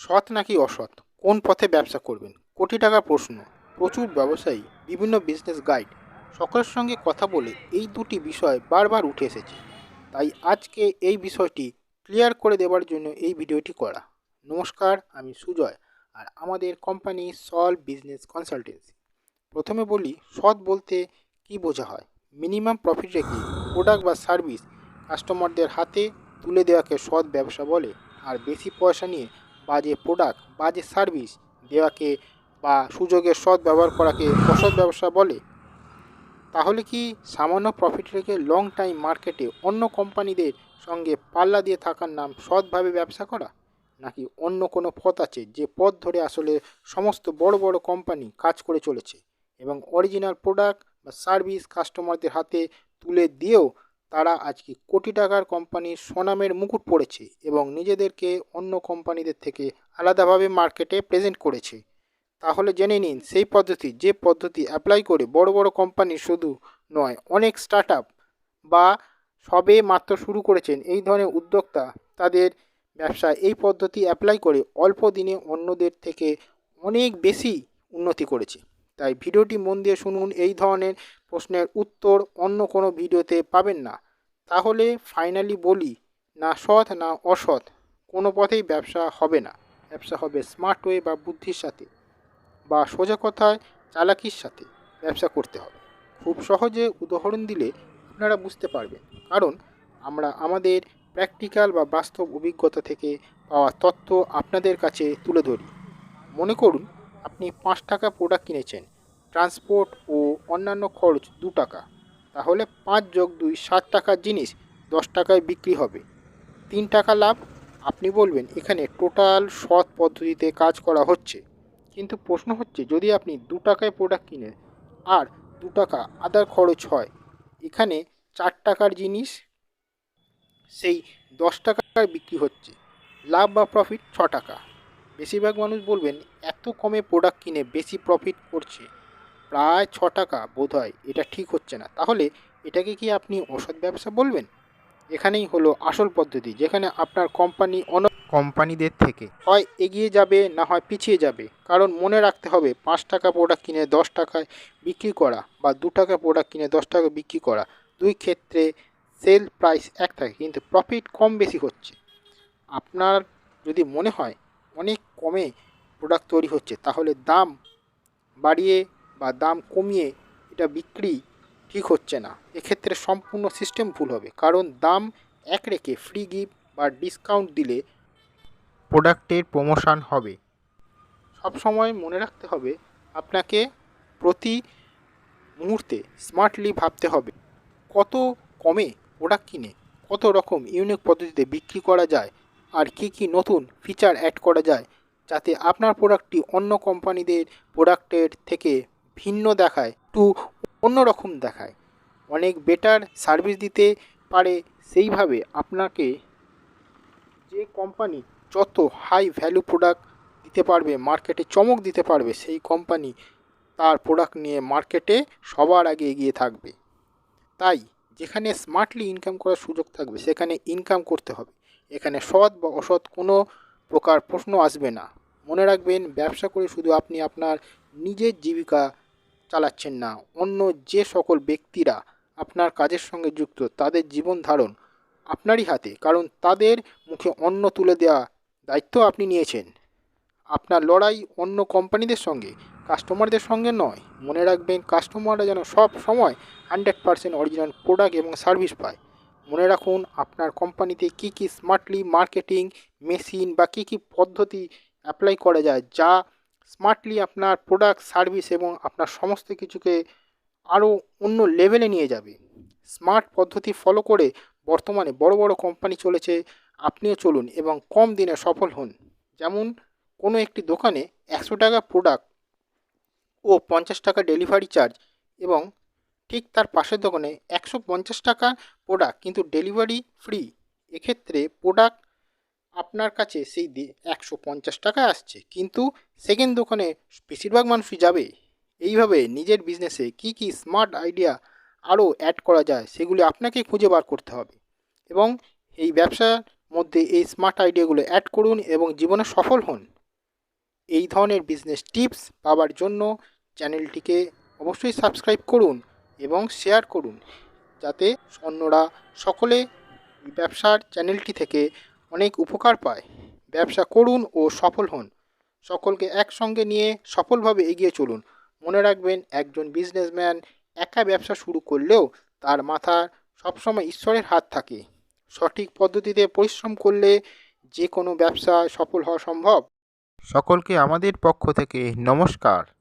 সৎ নাকি অসৎ? কোন পথে ব্যবসা করবেন? কোটি টাকা প্রশ্ন। প্রচুর ব্যবসায়ী, বিভিন্ন বিজনেস গাইড সকলের সঙ্গে কথা বলে এই দুটি বিষয় বারবার উঠে এসেছে। তাই আজকে এই বিষয়টি ক্লিয়ার করে দেওয়ার জন্য এই ভিডিওটি করা। নমস্কার, আমি সুজয় আর আমাদের কোম্পানি সলভ বিজনেস কনসালটেন্সি প্রথমে বলি, সৎ বলতে কি বোঝা হয়? মিনিমাম প্রফিট রেখে প্রোডাক্ট বা সার্ভিস কাস্টমারদের হাতে তুলে দেওয়াকে সৎ ব্যবসা বলে। আর বেশি পয়সা নিয়ে বাজে প্রোডাক্ট বাজে সার্ভিস দেওয়াকে বা সুযোগের সৎ ব্যবহার করাকে অসৎ ব্যবসা বলে। তাহলে কি সামান্য প্রফিট রেখে লং টাইম মার্কেটে অন্য কোম্পানিদের সঙ্গে পাল্লা দিয়ে থাকার নাম সৎভাবে ব্যবসা করা? নাকি অন্য কোনো পথ আছে যে পথ ধরে আসলে সমস্ত বড় বড় কোম্পানি কাজ করে চলেছে এবং অরিজিনাল প্রোডাক্ট বা সার্ভিস কাস্টমারদের হাতে তুলে দিয়েও তারা আজকে কোটি টাকার কোম্পানির সুনামের মুকুট পড়েছে এবং নিজেদেরকে অন্য কোম্পানিদের থেকে আলাদাভাবে মার্কেটে প্রেজেন্ট করেছে। তাহলে জেনে নিন, সেই পদ্ধতি, যে পদ্ধতি অ্যাপ্লাই করে বড় বড় কোম্পানি শুধু নয়, অনেক স্টার্ট বা সবে মাত্র শুরু করেছেন এই ধরনের উদ্যোক্তা, তাদের ব্যবসা এই পদ্ধতি অ্যাপ্লাই করে অল্প দিনে অন্যদের থেকে অনেক বেশি উন্নতি করেছে। তাই ভিডিওটি মন দিয়ে শুনুন, এই ধরনের প্রশ্নের উত্তর অন্য কোনো ভিডিওতে পাবেন না। তাহলে ফাইনালি বলি, না সৎ, না অসৎ, কোনো পথেই ব্যবসা হবে না। ব্যবসা হবে স্মার্ট ওয়ে বা বুদ্ধির সাথে বা সোজা কথায় চালাকির সাথে ব্যবসা করতে হবে। খুব সহজে উদাহরণ দিলে আপনারা বুঝতে পারবেন। কারণ আমরা আমাদের প্র্যাকটিক্যাল বা বাস্তব অভিজ্ঞতা থেকে পাওয়া তথ্য আপনাদের কাছে তুলে ধরি। মনে করুন, আপনি পাঁচ টাকা প্রোডাক্ট কিনেছেন। ট্রান্সপোর্ট ও অন্যান্য খরচ দু টাকা। তাহলে পাঁচ যোগ দুই, সাত টাকার জিনিস, দশ টাকায় বিক্রি হবে। তিন টাকা লাভ, আপনি বলবেন, এখানে টোটাল সৎ পদ্ধতিতে কাজ করা হচ্ছে। কিন্তু প্রশ্ন হচ্ছে, যদি আপনি দু টাকায় প্রোডাক্ট কিনেন আর দু টাকা আদার খরচ হয়, এখানে চার টাকার জিনিস, সেই দশ টাকায় বিক্রি হচ্ছে, লাভ বা প্রফিট ছ টাকা। বেশিরভাগ মানুষ বলবেন, এত কমে প্রোডাক্ট কিনে বেশি প্রফিট করছে। প্রায় ছ টাকা বোধ হয় এটা ঠিক হচ্ছে না। তাহলে এটাকে কি আপনি অসৎ ব্যবসা বলবেন? এখানেই হলো আসল পদ্ধতি যেখানে আপনার কোম্পানি অন্য কোম্পানিদের থেকে। হয় এগিয়ে যাবে না হয় পিছিয়ে যাবে। কারণ মনে রাখতে হবে পাঁচ টাকা প্রোডাক্ট কিনে দশ টাকায় বিক্রি করা বা দু টাকা প্রোডাক্ট কিনে দশ টাকা বিক্রি করা দুই ক্ষেত্রে সেল প্রাইস এক থাকে কিন্তু প্রফিট কম বেশি হচ্ছে। আপনার যদি মনে হয় অনেক কমে প্রোডাক্ট তৈরি হচ্ছে তাহলে দাম বাড়িয়ে বা দাম কমিয়ে এটা বিক্রি ঠিক হচ্ছে না, এক্ষেত্রে সম্পূর্ণ সিস্টেম ভুল হবে। কারণ দাম এক রেখে ফ্রি গিফট বা ডিসকাউন্ট দিলে প্রোডাক্টের প্রমোশন হবে। সবসময় মনে রাখতে হবে, আপনাকে প্রতি মুহূর্তে স্মার্টলি ভাবতে হবে, কত কমে প্রোডাক্ট কিনে, কত রকম ইউনিক পদ্ধতিতে বিক্রি করা যায়, আর কি কি নতুন ফিচার অ্যাড করা যায়, যাতে আপনার প্রোডাক্টটি অন্য কোম্পানিদের প্রোডাক্টের থেকে ভিন্ন দেখায়, একটু অন্যরকম দেখায়। অনেক বেটার সার্ভিস দিতে পারে সেইভাবে আপনাকে যে কোম্পানি যত হাই ভ্যালু প্রোডাক্ট দিতে পারবে মার্কেটে চমক দিতে পারবে, সেই কোম্পানি তার প্রোডাক্ট নিয়ে মার্কেটে সবার আগে এগিয়ে থাকবে। তাই যেখানে স্মার্টলি ইনকাম করার সুযোগ থাকবে, সেখানে ইনকাম করতে হবে। এখানে সৎ বা অসৎ কোনো প্রকার প্রশ্ন আসবে না। মনে রাখবেন, ব্যবসা করে শুধু আপনি আপনার নিজের জীবিকা চালাচ্ছেন না। অন্য যে সকল ব্যক্তিরা আপনার কাজের সঙ্গে যুক্ত, তাদের জীবন ধারণ আপনারই হাতে, কারণ তাদের মুখে অন্ন তুলে দেওয়া দায়িত্ব আপনি নিয়েছেন। আপনার লড়াই অন্য কোম্পানিদের সঙ্গে, কাস্টমারদের সঙ্গে নয়। মনে রাখবেন, কাস্টমাররা যেন সব সময় হান্ড্রেড পারসেন্ট অরিজিনাল প্রোডাক্ট এবং সার্ভিস পায়। মনে রাখুন, আপনার কোম্পানিতে কী কী স্মার্টলি মার্কেটিং মেশিন বা কী কী পদ্ধতি অ্যাপ্লাই করা যায়, যা স্মার্টলি আপনার প্রোডাক্ট সার্ভিস এবং আপনার সমস্ত কিছুকে আরও অন্য লেভেলে নিয়ে যাবে। স্মার্ট পদ্ধতি ফলো করে বর্তমানে বড় বড় কোম্পানি চলেছে, আপনিও চলুন এবং কম দিনে সফল হন। যেমন কোনো একটি দোকানে একশো টাকা প্রোডাক্ট ও পঞ্চাশ টাকা ডেলিভারি চার্জ এবং ঠিক তার পাশের দোকানে একশো পঞ্চাশ টাকা প্রোডাক্ট কিন্তু ডেলিভারি ফ্রি এক্ষেত্রে প্রোডাক্ট আপনার কাছে সেই একশো পঞ্চাশ টাকায় আসছে, কিন্তু সেকেন্ড দোকানে বেশিরভাগ মানুষই যাবে। এইভাবে নিজের বিজনেসে কী কী স্মার্ট আইডিয়া আরও অ্যাড করা যায়, সেগুলি আপনাকে খুঁজে বার করতে হবে। এবং এই ব্যবসার মধ্যে এই স্মার্ট আইডিয়াগুলো অ্যাড করুন এবং জীবনে সফল হন। এই ধরনের বিজনেস টিপস পাওয়ার জন্য চ্যানেলটিকে অবশ্যই সাবস্ক্রাইব করুন এবং শেয়ার করুন, যাতে অন্যরা সকলে ব্যবসার চ্যানেলটি থেকে অনেক উপকার পায়। ব্যবসা করুন ও সফল হন। সকলকে একসঙ্গে নিয়ে সফলভাবে এগিয়ে চলুন। মনে রাখবেন, একজন বিজনেসম্যান একা ব্যবসা শুরু করলেও তার মাথার সবসময় ঈশ্বরের হাত থাকে। সঠিক পদ্ধতিতে পরিশ্রম করলে যে কোনো ব্যবসা সফল হওয়া সম্ভব। সকলকে আমাদের পক্ষ থেকে নমস্কার।